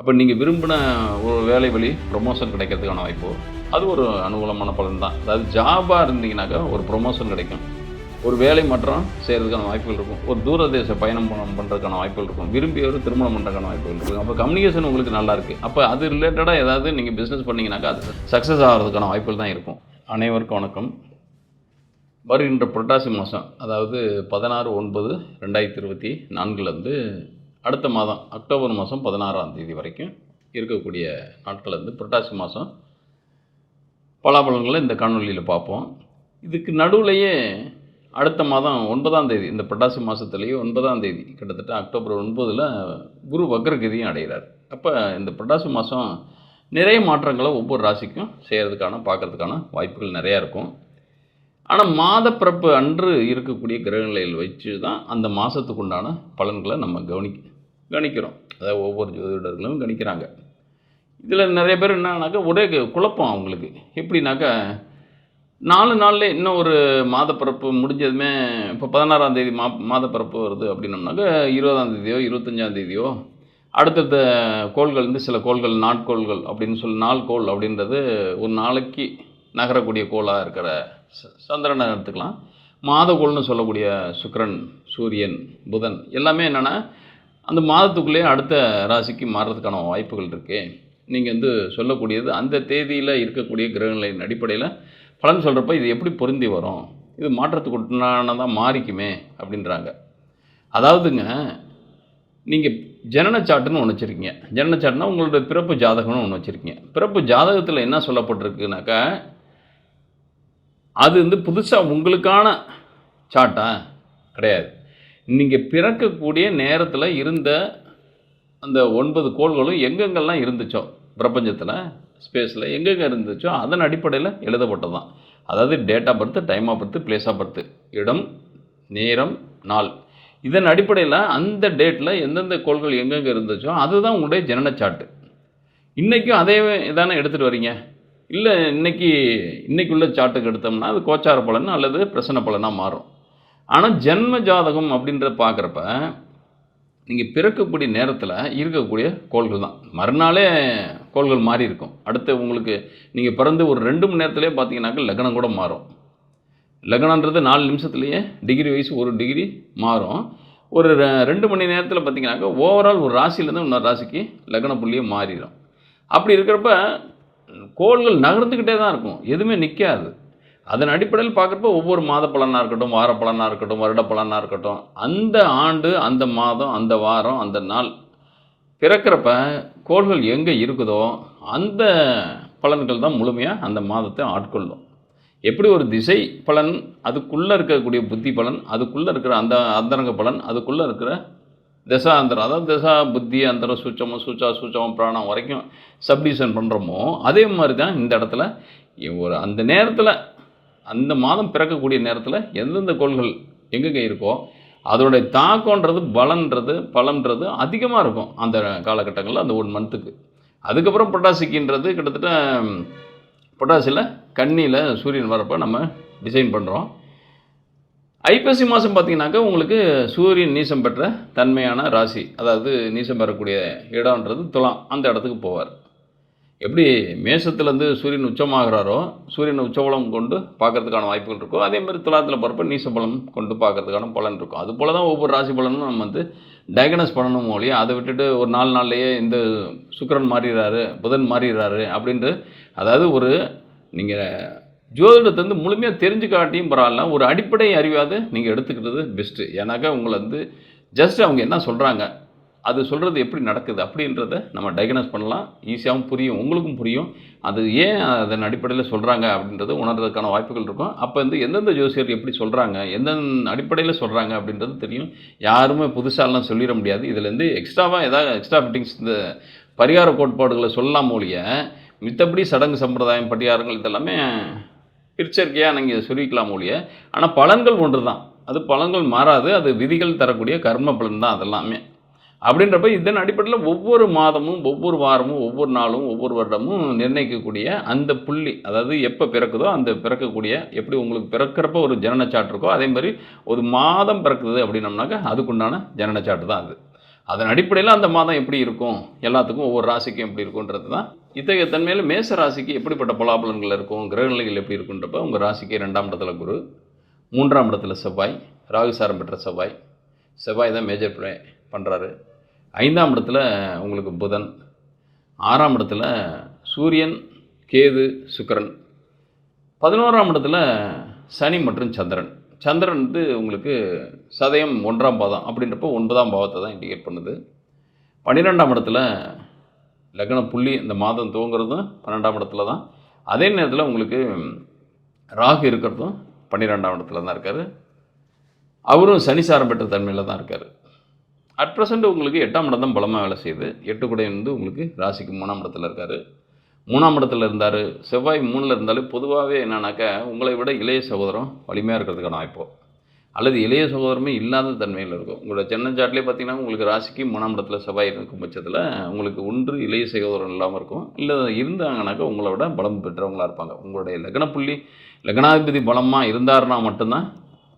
அப்போ நீங்கள் விரும்பின ஒரு வேலை வழி ப்ரொமோஷன் கிடைக்கிறதுக்கான வாய்ப்பு. அது ஒரு அனுகூலமான பலன் தான். அதாவது ஜாபாக இருந்தீங்கன்னாக்கா ஒரு ப்ரொமோஷன் கிடைக்கும். ஒரு வேலை மாற்றம் செய்கிறதுக்கான வாய்ப்புகள் இருக்கும். ஒரு தூரதேச பயணம் பண்ணுறதுக்கான வாய்ப்புகள் இருக்கும். விரும்பியவர் திருமணம் பண்ணுறதுக்கான வாய்ப்புகள் இருக்கும். அப்போ கம்யூனிகேஷன் உங்களுக்கு நல்லா இருக்குது அப்போ அது ரிலேட்டடாக ஏதாவது நீங்கள் பிஸ்னஸ் பண்ணிங்கனாக்கா அது சக்ஸஸ் ஆகிறதுக்கான வாய்ப்புகள் தான் இருக்கும். அனைவருக்கும் வணக்கம். வருகின்ற புரட்டாசி மாதம் அதாவது பதினாறு ஒன்பது ரெண்டாயிரத்தி இருபத்தி நான்குலேருந்து அடுத்த மாதம் அக்டோபர் மாதம் பதினாறாம் தேதி வரைக்கும் இருக்கக்கூடிய நாட்கள் வந்து புரட்டாசி மாதம் பலாபலன்களை இந்த காணொலியில் பார்ப்போம். இதுக்கு நடுவுலையே அடுத்த மாதம் ஒன்பதாம் தேதி இந்த புரட்டாசி மாதத்துலேயே ஒன்பதாம் தேதி கிட்டத்தட்ட அக்டோபர் ஒன்பதில் குரு வக்ரகதியும் அடைகிறார். அப்போ இந்த புரட்டாசி மாதம் நிறைய மாற்றங்களை ஒவ்வொரு ராசிக்கும் செய்கிறதுக்கான பார்க்கறதுக்கான வாய்ப்புகள் நிறையா இருக்கும். ஆனால் மாதப்பிறப்பு அன்று இருக்கக்கூடிய கிரகநிலையில் வச்சு தான் அந்த மாதத்துக்கு உண்டான பலன்களை நம்ம கவனிக்க கணிக்கிறோம். அதாவது ஒவ்வொரு ஜோதிடர்களும் கணிக்கிறாங்க. இதில் நிறைய பேர் என்னன்னாக்கா ஒரே குழப்பம் அவங்களுக்கு. எப்படின்னாக்கா நாலு நாளில் இன்னும் ஒரு மாதப்பிறப்பு முடிஞ்சதுமே இப்போ பதினாறாம் தேதி மா மாதப்பிறப்பு வருது அப்படின்னோம்னாக்கா இருபதாம் தேதியோ இருபத்தஞ்சாம் தேதியோ அடுத்தடுத்த கோள்கள் வந்து சில கோள்கள் நாட்கோள்கள் அப்படின்னு சொல்லி நாள் கோள் அப்படின்றது ஒரு நாளைக்கு நகரக்கூடிய கோளாக இருக்கிற ச- சந்திரனை எடுத்துக்கலாம். மாதக்கோள்னு சொல்லக்கூடிய சுக்கரன் சூரியன் புதன் எல்லாமே என்னென்னா அந்த மாதத்துக்குள்ளேயே அடுத்த ராசிக்கு மாறுறதுக்கான வாய்ப்புகள் இருக்குது நீங்கள் வந்து சொல்லக்கூடியது அந்த தேதியில் இருக்கக்கூடிய கிரகங்களின் அடிப்படையில் பலன் சொல்கிறப்ப இது எப்படி பொருந்தி வரும்? இது மாற்றத்துக்கு உண்டானதாக மாறிக்குமே அப்படின்றாங்க. அதாவதுங்க நீங்கள் ஜனன சாட்டுன்னு ஒன்று வச்சுருக்கீங்க. ஜனனச்சாட்டுனா உங்களோட பிறப்பு ஜாதகம்னு ஒன்று வச்சுருக்கீங்க. பிறப்பு ஜாதகத்தில் என்ன சொல்லப்பட்டிருக்குனாக்கா அது வந்து புதுசாக உங்களுக்கான சாட்டா கிடையாது. நீங்கள் பிறக்கக்கூடிய நேரத்தில் இருந்த அந்த ஒன்பது கோள்களும் எங்கெங்கெல்லாம் இருந்துச்சோ பிரபஞ்சத்தில் ஸ்பேஸில் எங்கெங்கே இருந்துச்சோ அதன் அடிப்படையில் எழுதப்பட்டது தான் அதாவது date of birth time of birth place of birth இடம் நேரம் நாள். இதன் அடிப்படையில் அந்த டேட்டில் எந்தெந்த கோள்கள் எங்கெங்கே இருந்துச்சோ அதுதான் உங்களுடைய ஜனனச்சாட்டு சாட்டு இன்றைக்கும் அதே இதானே எடுத்துகிட்டு வரீங்க? இல்லை இன்றைக்கி இன்றைக்குள்ள சாட்டுக்கு எடுத்தோம்னா அது கோச்சார பலன் அல்லது பிரசன்ன பலனாக மாறும். ஆனால் ஜென்ம ஜாதகம் அப்படின்றத பார்க்குறப்ப நீங்கள் பிறக்கக்கூடிய நேரத்தில் இருக்கக்கூடிய கோள்கள் தான். மறுநாளே கோள்கள் மாறி இருக்கும். அடுத்து உங்களுக்கு நீங்கள் பிறந்து ஒரு ரெண்டு மணி நேரத்துலேயே பார்த்தீங்கன்னாக்கா லக்னம் கூட மாறும். லக்னன்றது நாலு நிமிஷத்துலேயே டிகிரி வைஸ் ஒரு டிகிரி மாறும். ஒரு ரெண்டு மணி நேரத்தில் பார்த்தீங்கன்னாக்கா ஓவரால் ஒரு ராசியிலேருந்து இன்னொரு ராசிக்கு லக்ன புள்ளியே மாறிடும். அப்படி இருக்கிறப்ப கோள்கள் நகர்ந்துக்கிட்டே தான் இருக்கும். எதுவுமே நிற்காது அதன் அடிப்படையில் பார்க்குறப்ப ஒவ்வொரு மாத பலனாக இருக்கட்டும் வார பலனாக இருக்கட்டும் வருட பலனாக இருக்கட்டும் அந்த ஆண்டு அந்த மாதம் அந்த வாரம் அந்த நாள் பிறக்கிறப்ப கோள்கள் எங்கே இருக்குதோ அந்த பலன்கள் தான் முழுமையாக அந்த மாதத்தை ஆட்கொள்ளும். எப்படி ஒரு திசை பலன் அதுக்குள்ளே இருக்கக்கூடிய புத்தி பலன் அதுக்குள்ளே இருக்கிற அந்த அந்தரங்க பலன் அதுக்குள்ளே இருக்கிற தசா அந்தரம் அதாவது தசா புத்தி அந்தரம் சூச்சமம் சூச்சா சூச்சமம் பிராணம் வரைக்கும் சப்டிஷன் பண்ணுறோமோ அதே மாதிரி தான் இந்த இடத்துல ஒரு அந்த நேரத்தில் அந்த மாதம் பிறக்கக்கூடிய நேரத்தில் எந்தெந்த கோள்கள் எங்கெங்கே இருக்கோ அதோடைய தாக்கம்ன்றது பலன்றது பலன்றது அதிகமாக இருக்கும் அந்த காலகட்டங்களில் அந்த ஒன் மந்த்துக்கு அதுக்கப்புறம் பொட்டாசிக்கின்றது கிட்டத்தட்ட பொட்டாசியில் கண்ணியில் சூரியன் வரப்போ நம்ம டிசைன் பண்ணுறோம் ஐப்பசி மாதம் பார்த்திங்கனாக்கா உங்களுக்கு சூரியன் நீசம் பெற்ற தன்மையான ராசி அதாவது நீசம் பெறக்கூடிய இடம்ன்றது துலாம் அந்த இடத்துக்கு போவார். எப்படி மேசத்துலேருந்து சூரியன் உச்சமாகிறாரோ சூரியன் உச்சபலம் கொண்டு பார்க்கறதுக்கான வாய்ப்புகள் இருக்கோ அதே மாதிரி துலாத்தில் போகிறப்ப நீசபலம் கொண்டு பார்க்கறதுக்கான பலன் இருக்கும். அது போல தான் ஒவ்வொரு ராசி பலனும் நம்ம வந்து டயக்னஸ் பண்ணணும் மொழியே அதை விட்டுட்டு ஒரு நாலு நாள்லேயே இந்த சுக்கிரன் மாறிடுறாரு புதன் மாறிடுறாரு அப்படின்ட்டு அதாவது ஒரு நீங்கள் ஜோதிடத்தை வந்து முழுமையாக தெரிஞ்சு காட்டியும் பரவாயில்ல ஒரு அடிப்படை அறிவாவது நீங்கள் எடுத்துக்கிறது பெஸ்ட்டு ஏன்னாக்கா உங்களை வந்து ஜஸ்ட் அவங்க என்ன சொல்கிறாங்க அது சொல்கிறது எப்படி நடக்குது அப்படின்றத நம்ம டயக்னோஸ் பண்ணலாம். ஈஸியாகவும் புரியும் உங்களுக்கும் புரியும். அது ஏன் அதன் அடிப்படையில் சொல்கிறாங்க அப்படின்றது உணர்றதுக்கான வாய்ப்புகள் இருக்கும். அப்போ வந்து எந்தெந்த ஜோசியர் எப்படி சொல்கிறாங்க எந்தெந்த அடிப்படையில் சொல்கிறாங்க அப்படின்றது தெரியும். யாருமே புதுசாலாம் சொல்லிட முடியாது. இதுலேருந்து எக்ஸ்ட்ராவாக ஏதாவது எக்ஸ்ட்ரா ஃபிட்டிங்ஸ் இந்த பரிகார கோட்பாடுகளை சொல்லலாம் மொழிய மித்தபடி சடங்கு சம்பிரதாயம் பரிகாரங்கள் இதெல்லாமே பிற்சேர்க்கையாக நீங்கள் சொல்லிக்கலாம் ஒழிய ஆனால் பலன்கள் ஒன்று தான் அது பலன்கள் மாறாது. அது விதிகள் தரக்கூடிய கர்ம பலன் தான் அதெல்லாமே. அப்படின்றப்ப இதன் அடிப்படையில் ஒவ்வொரு மாதமும் ஒவ்வொரு வாரமும் ஒவ்வொரு நாளும் ஒவ்வொரு வருடமும் நிர்ணயிக்கக்கூடிய அந்த புள்ளி அதாவது எப்போ பிறக்குதோ அந்த பிறக்கக்கூடிய எப்படி உங்களுக்கு பிறக்கிறப்ப ஒரு ஜனனச்சாட்டு இருக்கோ அதே மாதிரி ஒரு மாதம் பிறக்குது அப்படின்னம்னாக்கா அதுக்குண்டான ஜனனச்சாட்டு தான் அது. அதன் அடிப்படையில் அந்த மாதம் எப்படி இருக்கும்? எல்லாத்துக்கும் ஒவ்வொரு ராசிக்கும் எப்படி இருக்குன்றது தான். இத்தகைய தன்மையில் மேச ராசிக்கு எப்படிப்பட்ட பலாபலன்கள் இருக்கும்? கிரகநிலைகள் எப்படி இருக்குன்றப்ப உங்கள் ராசிக்கு ரெண்டாம் இடத்துல குரு மூன்றாம் இடத்துல செவ்வாய் ராகுசாரம் பெற்ற செவ்வாய். செவ்வாய் தான் மேஜர் ப்ளே பண்ணுறாரு ஐந்தாம் இடத்துல உங்களுக்கு புதன் ஆறாம் இடத்துல சூரியன் கேது சுக்கிரன். பதினோராம் இடத்துல சனி மற்றும் சந்திரன். சந்திரன் வந்து உங்களுக்கு சதயம் ஒன்றாம் பாதம் அப்படின்றப்போ ஒன்பதாம் பாவத்தை தான் இண்டிகேட் பண்ணுது. பன்னிரெண்டாம் இடத்துல லக்ன புள்ளி இந்த மாதம் துவங்குறதும் பன்னெண்டாம் இடத்துல தான். அதே நேரத்தில் உங்களுக்கு ராகு இருக்கிறதும் பன்னிரெண்டாம் இடத்துல தான் இருக்கார். அவரும் சனிசாரம் பெற்ற தன்மையில் தான் இருக்கார். அட் ப்ரெசண்ட் உங்களுக்கு எட்டாம் இடம் தான் பலமாக வேலை செய்யுது. எட்டு கூட வந்து உங்களுக்கு ராசிக்கு மூணாம் இடத்துல இருக்கார். மூணாம் இடத்துல இருந்தார். செவ்வாய் மூணில் இருந்தாலே பொதுவாகவே என்னன்னாக்கா உங்களை விட இளைய சகோதரம் வலிமையாக இருக்கிறதுக்கான வாய்ப்போ. அல்லது இளைய சகோதரமே இல்லாத தன்மையில் இருக்கும். உங்களோட சென்னஞ்சாட்டிலே பார்த்தீங்கன்னா உங்களுக்கு ராசிக்கு மூணாம் இடத்துல செவ்வாய் இருக்கும் பட்சத்தில் உங்களுக்கு ஒன்று இளைய சகோதரம் இல்லாமல் இருக்கும். இல்லை இருந்தாங்கனாக்கா உங்களை விட பலம் பெற்றவங்களாக இருப்பாங்க. உங்களுடைய லக்னப்புள்ளி லக்னாதிபதி பலமாக இருந்தாருன்னா மட்டும்தான்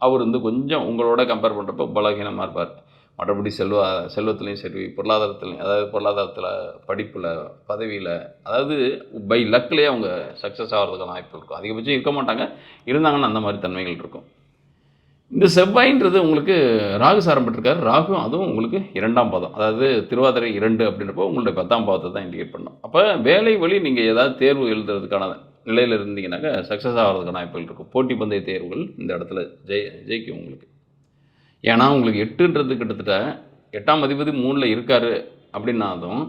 அவர் வந்து கொஞ்சம் உங்களோட கம்பேர் பண்ணுறப்போ பலகீனமாக இருப்பார். மற்றபடி செல்வ செல்வத்துலேயும் சரி பொருளாதாரத்துலையும் அதாவது பொருளாதாரத்தில் படிப்பில் பதவியில் அதாவது பை லக்லேயே அவங்க சக்ஸஸ் ஆகிறதுக்கான வாய்ப்பு இருக்கும். அதிகபட்சம் இருக்க மாட்டாங்க. இருந்தாங்கன்னா அந்த மாதிரி தன்மைகள் இருக்கும். இந்த செவ்வாயின்றது உங்களுக்கு ராகு சாரம்பட்டிருக்காரு ராகு அதுவும் உங்களுக்கு இரண்டாம் பாதம். அதாவது திருவாதிரை இரண்டு அப்படின்றப்போ உங்களுடைய பத்தாம் பாதத்தை தான் இண்டிகேட் பண்ணும். அப்போ வேலை வழி நீங்கள் ஏதாவது தேர்வு எழுதுறதுக்கான நிலையில் இருந்தீங்கன்னாக்கா சக்ஸஸ் ஆகிறதுக்கான வாய்ப்புகள் இருக்கும். போட்டி பந்தய தேர்வுகள் இந்த இடத்துல ஜெய் ஜெயிக்கும் உங்களுக்கு. ஏன்னா உங்களுக்கு எட்டுன்றது கிட்டத்தட்ட எட்டாம் அதிபதி மூணில் இருக்கார் அப்படின்னாலும்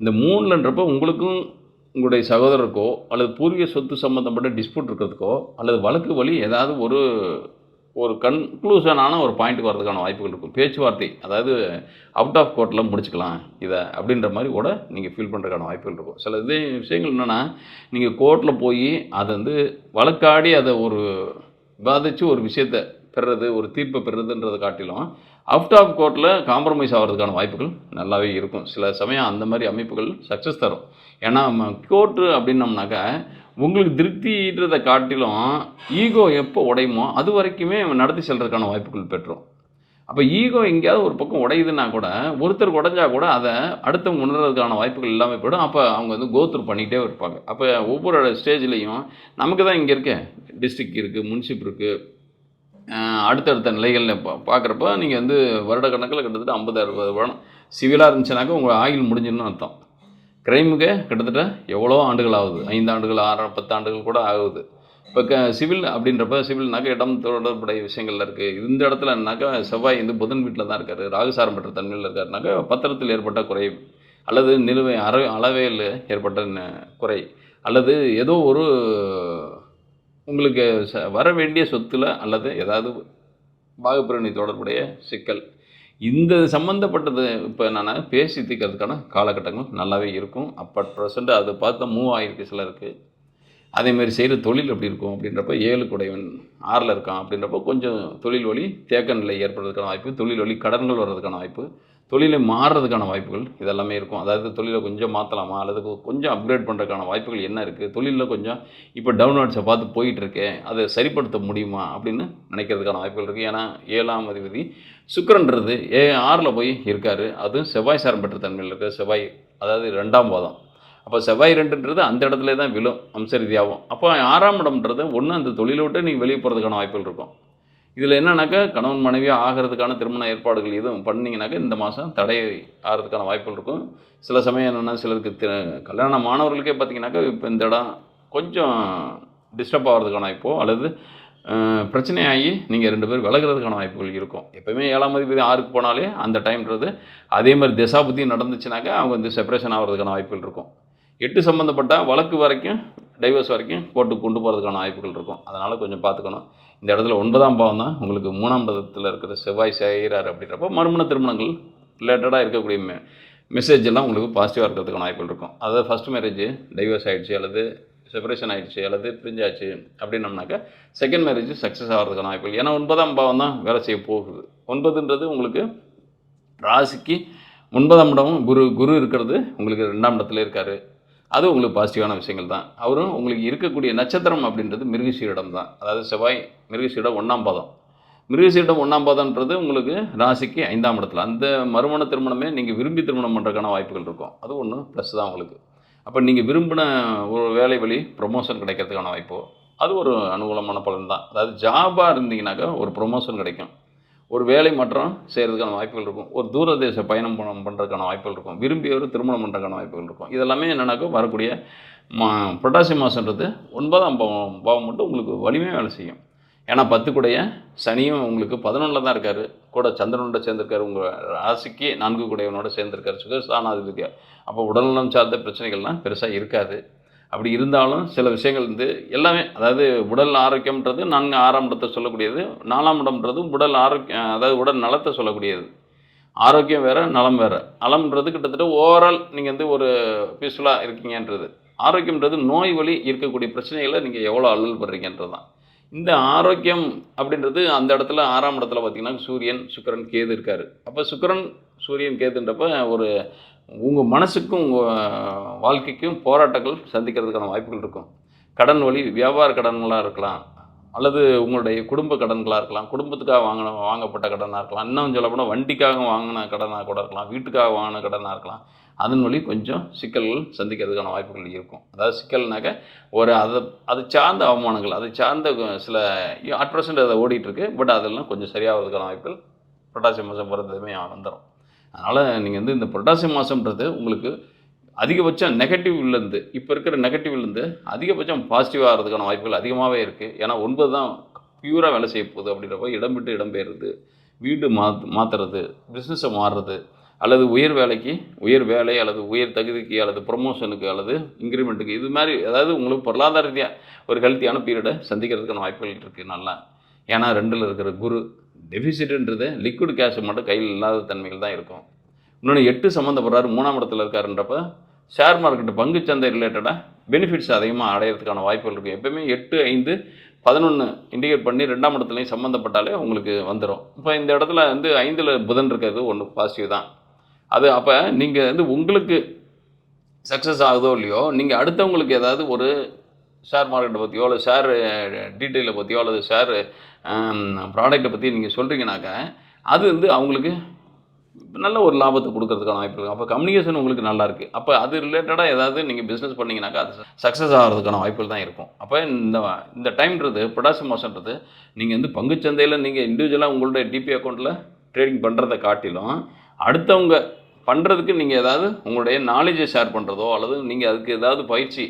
இந்த மூணுலன்றப்போ உங்களுக்கும் உங்களுடைய சகோதரருக்கோ அல்லது பூர்வீக சொத்து சம்மந்தப்பட்ட டிஸ்பியூட் இருக்கிறதுக்கோ அல்லது வழக்கு வழி ஏதாவது ஒரு ஒரு கன்க்ளூஷனான ஒரு பாயிண்ட்டுக்கு வரதுக்கான வாய்ப்புகள் இருக்கும். பேச்சுவார்த்தை அதாவது அவுட் ஆஃப் கோர்ட்டில் முடிச்சுக்கலாம் இதை அப்படின்ற மாதிரி கூட நீங்கள் ஃபீல் பண்ணுறதுக்கான வாய்ப்புகள் இருக்கும். சில இது விஷயங்கள் என்னென்னா நீங்கள் கோர்ட்டில் போய் அதை வந்து வழக்காடி அதை ஒரு விவாதித்து ஒரு விஷயத்தை பெறுறது ஒரு தீர்ப்பை பெறுறதுன்றதை காட்டிலும் அவுட் ஆஃப் கோர்ட்டில் காம்ப்ரமைஸ் ஆகிறதுக்கான வாய்ப்புகள் நல்லாவே இருக்கும். சில சமயம் அந்த மாதிரி அமைப்புகள் சக்ஸஸ் தரும். ஏன்னா கோர்ட்டு அப்படின்னம்னாக்கா உங்களுக்கு திருப்தின்றதை காட்டிலும் ஈகோ எப்போ உடையுமோ அது வரைக்குமே நடத்தி செல்றதுக்கான வாய்ப்புகள் பெற்றோம். அப்போ ஈகோ எங்கேயாவது ஒரு பக்கம் உடையுதுன்னா கூட ஒருத்தர் உடஞ்சா கூட அதை அடுத்தவங்க உணர்றதுக்கான வாய்ப்புகள் இல்லாமல் போயிடும். அப்போ அவங்க வந்து கோத்ரூ பண்ணிகிட்டே இருப்பாங்க. அப்போ ஒவ்வொரு ஸ்டேஜ்லேயும் நமக்கு தான் இங்கே இருக்க டிஸ்ட்ரிக்ட் இருக்குது முன்சிப் இருக்குது அடுத்தடுத்த நிலைகளில் பா பார்க்குறப்ப நீங்கள் வந்து வருட கணக்கில் கிட்டத்தட்ட ஐம்பது அறுபது வருடம் சிவிலாக இருந்துச்சுனாக்கா உங்கள் ஆயுள் முடிஞ்சுன்னு அர்த்தம். கிரைமுக்கு கிட்டத்தட்ட எவ்வளோ ஆண்டுகள் ஆகுது. ஐந்து ஆண்டுகள் ஆறு பத்து ஆண்டுகள் கூட ஆகுது. இப்போ க சிவில் அப்படின்றப்ப சிவில்னாக்கா இடம் தொடர்புடைய விஷயங்கள்ல இருக்குது இந்த இடத்துலனாக்கா செவ்வாய் வந்து புதன் வீட்டில் தான் இருக்கார். ராகுசாரம் பெற்ற தன்மையில் இருக்காருனாக்கா பத்திரத்தில் ஏற்பட்ட குறை அல்லது நிலுவை அற அளவையில் ஏற்பட்ட ந- குறை அல்லது ஏதோ ஒரு உங்களுக்கு ச வர வேண்டிய சொத்தில் அல்லது ஏதாவது பாகப்பிரணி தொடர்புடைய சிக்கல். இந்த சம்மந்தப்பட்டது இப்போ நான் பேசி தீர்க்கறதுக்கான காலகட்டங்கள் நல்லாவே இருக்கும். அப்போ ப்ரெசண்ட் அதை பார்த்தா மூவ் ஆகிருக்கு சிலருக்கு. அதேமாரி செய்கிற தொழில் எப்படி இருக்கும் அப்படின்றப்ப ஏழு குடைவன் ஆறில் இருக்கான் அப்படின்றப்போ கொஞ்சம் தொழில் வழி தேக்க நிலை ஏற்படுறதுக்கான வாய்ப்பு தொழில் வழி கடன்கள் வர்றதுக்கான வாய்ப்பு தொழிலை மாறுறதுக்கான வாய்ப்புகள் இதெல்லாமே இருக்கும். அதாவது தொழிலை கொஞ்சம் மாற்றலாமா அல்லது கொஞ்சம் அப்கிரேட் பண்ணுறதுக்கான வாய்ப்புகள் என்ன இருக்குது தொழிலில் கொஞ்சம் இப்போ டவுன்வர்ட்ஸை பார்த்து போயிட்டுருக்கேன் அதை சரிப்படுத்த முடியுமா? அப்படின்னு நினைக்கிறதுக்கான வாய்ப்புகள் இருக்குது ஏன்னா ஏழாம் அதிபதி சுக்கரன்றது ஏ ஆறில் போய் இருக்கார். அதுவும் செவ்வாய் சாரம் பெற்ற தன்மையில் இருக்க செவ்வாய் அதாவது ரெண்டாம் பாதம். அப்போ செவ்வாய் ரெண்டுன்றது அந்த இடத்துல தான் விழும் அம்ச ரீதியாகும் அப்போ ஆறாம் இடம்ன்றது ஒன்று அந்த தொழிலை விட்டு நீங்கள் வெளியே போகிறதுக்கான வாய்ப்புகள் இருக்கும். இதில் என்னன்னாக்கா கணவன் மனைவியாக ஆகிறதுக்கான திருமண ஏற்பாடுகள் எதுவும் பண்ணீங்கன்னாக்கா இந்த மாதம் தடை ஆகிறதுக்கான வாய்ப்புகள் இருக்கும். சில சமயம் என்னென்னா சிலருக்கு கல்யாணம் மாணவர்களுக்கே பார்த்தீங்கன்னாக்கா இப்போ இந்த இடம் கொஞ்சம் டிஸ்டர்ப் ஆகிறதுக்கான வாய்ப்போ அல்லது பிரச்சனையாகி நீங்கள் ரெண்டு பேர் விலகிறதுக்கான வாய்ப்புகள் இருக்கும். எப்போயுமே ஏழாம் அதிபதி ஆறுக்கு போனாலே அந்த டைம்ன்றது அதே மாதிரி திசாபுத்தி நடந்துச்சுனாக்கா அவங்க வந்து செப்பரேஷன் ஆகிறதுக்கான வாய்ப்புகள் இருக்கும். எட்டு சம்மந்தப்பட்ட வழக்கு வரைக்கும் டைவர்ஸ் வரைக்கும் கோர்ட்டுக்கு கொண்டு போகிறதுக்கான வாய்ப்புகள் இருக்கும். அதனால் கொஞ்சம் பார்த்துக்கணும் இந்த இடத்துல ஒன்பதாம் பாவம் தான். உங்களுக்கு மூணாம் பதத்தில் இருக்கிற செவ்வாய் செய்கிறார் அப்படின்றப்போ மறுமண திருமணங்கள் ரிலேட்டடாக இருக்கக்கூடிய மெ மெசேஜ் எல்லாம் உங்களுக்கு பாசிட்டிவாக இருக்கிறதுக்கான வாய்ப்புகள் இருக்கும். அதாவது ஃபஸ்ட் மேரேஜ் டைவர்ஸ் ஆகிடுச்சு அல்லது செப்பரேஷன் ஆகிடுச்சு அல்லது பிரிஞ்சாச்சு அப்படின்னம்னாக்கா செகண்ட் மேரேஜ் சக்ஸஸ் ஆகிறதுக்கான வாய்ப்புகள். ஏன்னா ஒன்பதாம் பாவம் தான் வேலை செய்ய போகுது. ஒன்பதுன்றது உங்களுக்கு ராசிக்கு ஒன்பதாம் இடம் குரு குரு இருக்கிறது. உங்களுக்கு ரெண்டாம் இடத்துல இருக்கார். அது உங்களுக்கு பாசிட்டிவான விஷயங்கள் தான். அவரும் உங்களுக்கு இருக்கக்கூடிய நட்சத்திரம் அப்படின்றது மிருகசீரிடம் தான். அதாவது செவ்வாய் மிருகசீரிடம் ஒன்றாம் பாதம். மிருகசீரிடம் ஒன்றாம் பாதம்ன்றது உங்களுக்கு ராசிக்கு ஐந்தாம் இடத்துல. அந்த மறுமண திருமணமே நீங்கள் விரும்பி திருமணம் பண்ணுறதுக்கான வாய்ப்புகள் இருக்கும். அது ஒன்று ப்ளஸ் தான் உங்களுக்கு. அப்போ நீங்கள் விரும்பின ஒரு வேலை வழி ப்ரொமோஷன் கிடைக்கிறதுக்கான வாய்ப்போ. அது ஒரு அனுகூலமான பலன் தான். அதாவது ஜாபாக இருந்தீங்கன்னாக்கா ஒரு ப்ரொமோஷன் கிடைக்கும். ஒரு வேலை மாற்றம் செய்கிறதுக்கான வாய்ப்புகள் இருக்கும். ஒரு தூரதேச பயணம் பண்ண பண்ணுறதுக்கான வாய்ப்புகள் இருக்கும். விரும்பியவர் திருமணம் பண்ணுறதுக்கான வாய்ப்புகள் இருக்கும். இதெல்லாமே என்னன்னாக்கா வரக்கூடிய மா புரட்டாசி மாதன்றது ஒன்பதாம் பாவம் பாவம் மட்டும் உங்களுக்கு வலிமையாக வேலை செய்யும். ஏன்னா பத்துக்குடைய சனியும் உங்களுக்கு பதினொன்றில் தான் இருக்கார். கூட சந்திரனோட சேர்ந்திருக்காரு. உங்கள் ராசிக்கு நான்கு குடையவனோட சேர்ந்திருக்காரு. சுகஸ்தானாதிபதியா. அப்போ உடல்நலம் சார்ந்த பிரச்சனைகள்லாம் பெருசாக இருக்காது. அப்படி இருந்தாலும் சில விஷயங்கள் வந்து எல்லாமே அதாவது உடல் ஆரோக்கியம்ன்றது நான்கு ஆறாம் இடத்தை சொல்லக்கூடியது நாலாம் இடம்ன்றது உடல் ஆரோக்கியம் அதாவது உடல் நலத்தை சொல்லக்கூடியது. ஆரோக்கியம் வேறு நலம் வேறு. நலம்ன்றது கிட்டத்தட்ட ஓவரால் நீங்கள் வந்து ஒரு பீஸ்ஃபுல்லாக இருக்கீங்கன்றது. ஆரோக்கியம்ன்றது நோய் வழி இருக்கக்கூடிய பிரச்சனைகளை நீங்கள் எவ்வளோ அல்லல் படுறீங்கன்றது தான். இந்த ஆரோக்கியம் அப்படின்றது அந்த இடத்துல ஆறாம் இடத்துல பார்த்தீங்கன்னா சூரியன் சுக்கரன் கேது இருக்கார். அப்போ சுக்கிரன் சூரியன் கேதுன்றப்ப ஒரு உங்கள் மனசுக்கும் உங்கள் வாழ்க்கைக்கும் போராட்டங்கள் சந்திக்கிறதுக்கான வாய்ப்புகள் இருக்கும். கடன் வழி வியாபார கடன்களாக இருக்கலாம். அல்லது உங்களுடைய குடும்ப கடன்களாக இருக்கலாம். குடும்பத்துக்காக வாங்கின வாங்கப்பட்ட கடனாக இருக்கலாம். இன்னும் சொல்லப்போனால் வண்டிக்காக வாங்கின கடனாக கூட இருக்கலாம். வீட்டுக்காக வாங்கின கடனாக இருக்கலாம். அதன் வழி கொஞ்சம் சிக்கல்கள் சந்திக்கிறதுக்கான வாய்ப்புகள் இருக்கும். அதாவது சிக்கல்னாக்க ஒரு அதை அது சார்ந்த அவமானங்கள் அதை சார்ந்த சில அட் ப்ரெசென்ட் அதை ஓடிட்டுருக்கு பட் அதெல்லாம் கொஞ்சம் சரியாகிறதுக்கான வாய்ப்புகள் புரட்டாசி மாதம் பிறந்ததுமே வந்துடும் அதனால் நீங்கள் வந்து இந்த புரட்டாசி மாதம்ன்றது உங்களுக்கு அதிகபட்சம் நெகட்டிவ்லேருந்து இப்போ இருக்கிற நெகட்டிவ்லேருந்து அதிகபட்சம் பாசிட்டிவாக ஆகிறதுக்கான வாய்ப்புகள் அதிகமாகவே இருக்குது ஏன்னா ஒன்பது தான் பியூராக வேலை செய்ய போகுது அப்படின்றப்ப இடம் விட்டு இடம் பெயர்றது வீடு மாத் மாற்றுறது பிஸ்னஸை மாறுறது அல்லது உயர் வேலைக்கு உயர் வேலை அல்லது உயர் தகுதிக்கு அல்லது ப்ரொமோஷனுக்கு அல்லது இன்க்ரிமெண்ட்டுக்கு இது மாதிரி அதாவது உங்களுக்கு பொருளாதார ரீதியாக ஒரு ஹெல்த்தியான பீரியடை சந்திக்கிறதுக்கான வாய்ப்புகள் இருக்குது நல்லா. ஏன்னா ரெண்டில் இருக்கிற குரு டெபிசிட்ன்றது லிக்விட் கேஷ் மட்டும் கையில் இல்லாத தன்மைகள் தான் இருக்கும். இன்னொன்று எட்டு சம்மந்தப்படுறாரு மூணாம் இடத்துல இருக்காருன்றப்ப ஷேர் மார்க்கெட் பங்கு சந்தை ரிலேட்டடாக பெனிஃபிட்ஸ் அதிகமாக அடையிறதுக்கான வாய்ப்புகள் இருக்குது எப்போயுமே எட்டு ஐந்து பதினொன்று இண்டிகேட் பண்ணி ரெண்டாம் இடத்துலையும் சம்மந்தப்பட்டாலே உங்களுக்கு வந்துடும் இப்போ இந்த இடத்துல வந்து ஐந்தில் புதன் இருக்கிறது ஒன்று பாசிட்டிவ் தான். அது அப்போ நீங்கள் வந்து உங்களுக்கு சக்ஸஸ் ஆகுதோ இல்லையோ நீங்கள் அடுத்தவங்களுக்கு ஏதாவது ஒரு ஷேர் மார்க்கெட்டை பற்றியோ அல்லது ஷேர் டீட்டெயிலை பற்றியோ அல்லது ஷேர் ப்ராடக்ட்டை பற்றி நீங்கள் சொல்கிறீங்கனாக்கா அது வந்து அவங்களுக்கு நல்ல ஒரு லாபத்தை கொடுக்கறதுக்கான வாய்ப்பு இருக்குது அப்போ கம்யூனிகேஷன் உங்களுக்கு நல்லா இருக்குது அப்போ அது ரிலேட்டடாக ஏதாவது நீங்கள் பிஸ்னஸ் பண்ணிங்கனாக்கா அது சக்ஸஸ் ஆகிறதுக்கான வாய்ப்புகள் தான் இருக்கும். அப்போ இந்த இந்த டைம்ன்றது ப்ரொடக்ஷன் மோஷன்றது நீங்கள் வந்து பங்குச்சந்தையில் நீங்கள் இண்டிவிஜுவலாக உங்களுடைய டிபி அக்கௌண்ட்டில் ட்ரேடிங் பண்ணுறதை காட்டிலும் அடுத்தவங்க பண்ணுறதுக்கு நீங்கள் ஏதாவது உங்களுடைய நாலேஜை ஷேர் பண்ணுறதோ அல்லது நீங்கள் அதுக்கு ஏதாவது பயிற்சி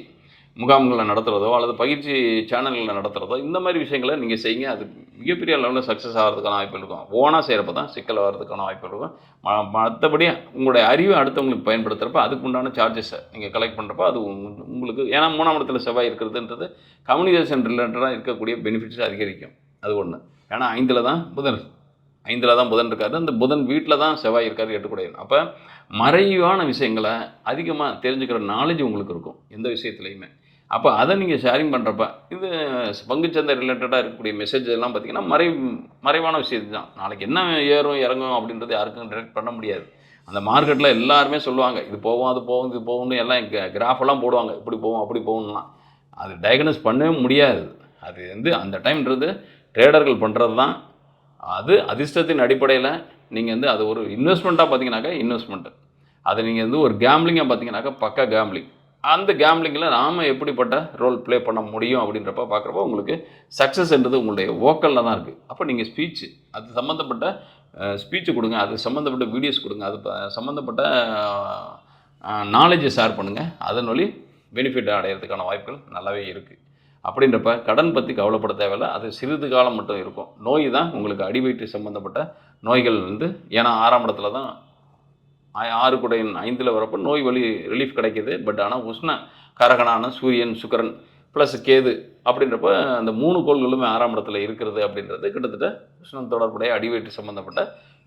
முகாம்களை நடத்துகிறதோ அல்லது பயிற்சி சேனல்களை நடத்துகிறதோ இந்த மாதிரி விஷயங்களை நீங்கள் செய்யுங்க. அது மிகப்பெரிய லெவலில் சக்ஸஸ் ஆகிறதுக்கான வாய்ப்பு இருக்கும். ஓனாக செய்கிறப்ப தான் சிக்கல் வர்றதுக்கான வாய்ப்பு இருக்கும். மற்றபடி உங்களுடைய அறிவை அடுத்தவங்களுக்கு பயன்படுத்துகிறப்ப அதுக்கு உண்டான சார்ஜஸை நீங்கள் கலெக்ட் பண்ணுறப்ப அது உங்களுக்கு ஏன்னா மூணாம் இடத்துல செவ்வாய் இருக்கிறதுன்றது கம்யூனிகேஷன் ரிலேட்டடாக இருக்கக்கூடிய பெனிஃபிட்ஸ் அதிகரிக்கும். அது ஒன்று ஏன்னா ஐந்தில் தான் புதன் ஐந்தில் தான் புதன் இருக்கார். அந்த புதன் வீட்டில் தான் செவ்வாய் இருக்கார் எட்டுக்குடையன் அப்போ மறைவான விஷயங்களை அதிகமாக தெரிஞ்சுக்கிற நாலேஜ் உங்களுக்கு இருக்கும். எந்த விஷயத்துலையுமே. அப்போ அதை நீங்கள் ஷேரிங் பண்ணுறப்ப இது பங்குச்சந்தை ரிலேட்டடாக இருக்கக்கூடிய மெசேஜ் எல்லாம் பார்த்தீங்கன்னா மறை மறைவான விஷயத்து தான் நாளைக்கு என்ன ஏறும் இறங்கும் அப்படின்றது யாருக்கும் டிரெக்ட் பண்ண முடியாது. அந்த மார்க்கெட்டில் எல்லாருமே சொல்லுவாங்க இது போகும் அது போகும் இது போகும்னு எல்லாம் கிராஃபெல்லாம் போடுவாங்க இப்படி போகும் அப்படி போகணும்லாம் அது டயக்னோஸ் பண்ணவே முடியாது. அது வந்து அந்த டைம்ன்றது ட்ரேடர்கள் பண்ணுறது தான் அது அதிர்ஷ்டத்தின் அடிப்படையில் நீங்கள் வந்து அது ஒரு இன்வெஸ்ட்மெண்ட்டாக பார்த்தீங்கன்னாக்கா இன்வெஸ்ட்மெண்ட்டு அதை நீங்கள் வந்து ஒரு கேம்லிங்காக பார்த்தீங்கன்னாக்கா பக்கா கேம்லிங் அந்த கேம்லிங்கில் நாம் எப்படிப்பட்ட ரோல் ப்ளே பண்ண முடியும் அப்படின்றப்ப பார்க்குறப்ப உங்களுக்கு சக்ஸஸ்ன்றது உங்களுடைய வோக்கலில் தான் இருக்குது அப்போ நீங்கள் ஸ்பீச் அது சம்மந்தப்பட்ட ஸ்பீச்சு கொடுங்க அது சம்மந்தப்பட்ட வீடியோஸ் கொடுங்க அது சம்மந்தப்பட்ட நாலேஜை ஷேர் பண்ணுங்கள் அதன் வழி பெனிஃபிட் அடையிறதுக்கான வாய்ப்புகள் நல்லாவே இருக்குது அப்படின்றப்ப கடன் பற்றி கவலைப்பட தேவையில்ல. அது சிறிது காலம் மட்டும் இருக்கும். நோய் தான் உங்களுக்கு அடிவயிற்று சம்மந்தப்பட்ட நோய்கள் வந்து ஏன்னா ஆறாம் இடத்துல தான் ஆறு குடையின் ஐந்தில் வரப்போ நோய் வலி ரிலீஃப் கிடைக்கிது. பட் ஆனால் உஷ்ண கரகனான சூரியன் சுக்கரன் ப்ளஸ் கேது அப்படின்றப்ப அந்த மூணு கோள்களுமே ஆறாம் இடத்துல இருக்கிறது அப்படின்றது கிட்டத்தட்ட உஷ்ணம் தொடர்புடைய அடிவயிற்று சம்மந்தப்பட்ட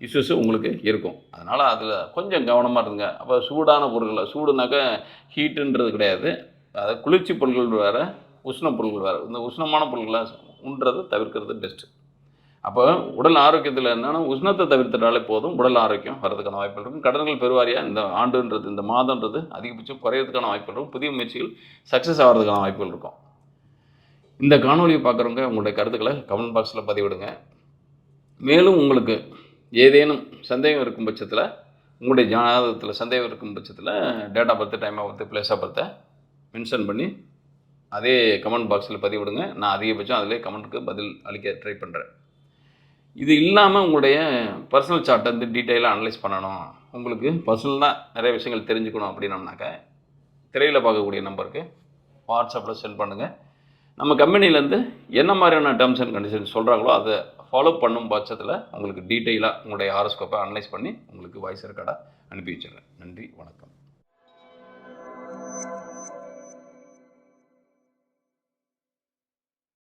இஷ்யூஸு உங்களுக்கு இருக்கும். அதனால் அதில் கொஞ்சம் கவனமாக இருந்துங்க. அப்போ சூடான பொருட்களை சூடுனாக்க ஹீட்டுன்றது கிடையாது. அதை குளிர்ச்சி பொருட்கள் வேறு உஷ்ண பொருட்கள் வேறு. இந்த உஷ்ணமான பொருட்களை உண்றது தவிர்க்கிறது பெஸ்ட்டு அப்போ உடல் ஆரோக்கியத்தில் என்னென்னா உஷ்ணத்தை தவிர்த்துட்டாலே போதும். உடல் ஆரோக்கியம் வரதுக்கான வாய்ப்புகள் இருக்கும். கடன்கள் பெருவாரியாக இந்த ஆண்டுன்றது இந்த மாதன்றது அதிகபட்சம் குறையிறதுக்கான வாய்ப்புகள் இருக்கும். புதிய முயற்சிகள் சக்ஸஸ் ஆகிறதுக்கான வாய்ப்புகள் இருக்கும். இந்த காணொலியை பார்க்குறவங்க உங்களுடைய கருத்துக்களை கமெண்ட் பாக்ஸில் பதிவிடுங்க. மேலும் உங்களுக்கு ஏதேனும் சந்தேகம் இருக்கும் பட்சத்தில் உங்களுடைய ஜாதகத்தில் சந்தேகம் இருக்கும் பட்சத்தில் date of birth time of birth place of பர்த்தை mention பண்ணி அதே கமெண்ட் பாக்ஸில் பதிவிடுங்க. நான் அதிகபட்சம் அதிலே கமெண்ட்டுக்கு பதில் அளிக்க ட்ரை பண்ணுறேன் இது இல்லாமல் உங்களுடைய பர்சனல் சார்ட்டை வந்து டீட்டெயிலாக அனலைஸ் பண்ணணும். உங்களுக்கு பர்சனலாக நிறைய விஷயங்கள் தெரிஞ்சுக்கணும் அப்படின்னம்னாக்க திரையில் பார்க்கக்கூடிய நம்பருக்கு வாட்ஸ்அப்பில் சென்ட் பண்ணுங்கள் நம்ம கம்பெனிலேருந்து என்ன மாதிரியான டேர்ம்ஸ் அண்ட் கண்டிஷன் சொல்கிறாங்களோ அதை ஃபாலோ பண்ணும் பட்சத்தில் உங்களுக்கு டீட்டெயிலாக உங்களுடைய ஹாரோஸ்கோப்பை அனலைஸ் பண்ணி உங்களுக்கு வாய்ஸ் ரெக்கார்டாக அனுப்பி வச்சிடுறேன். நன்றி வணக்கம்.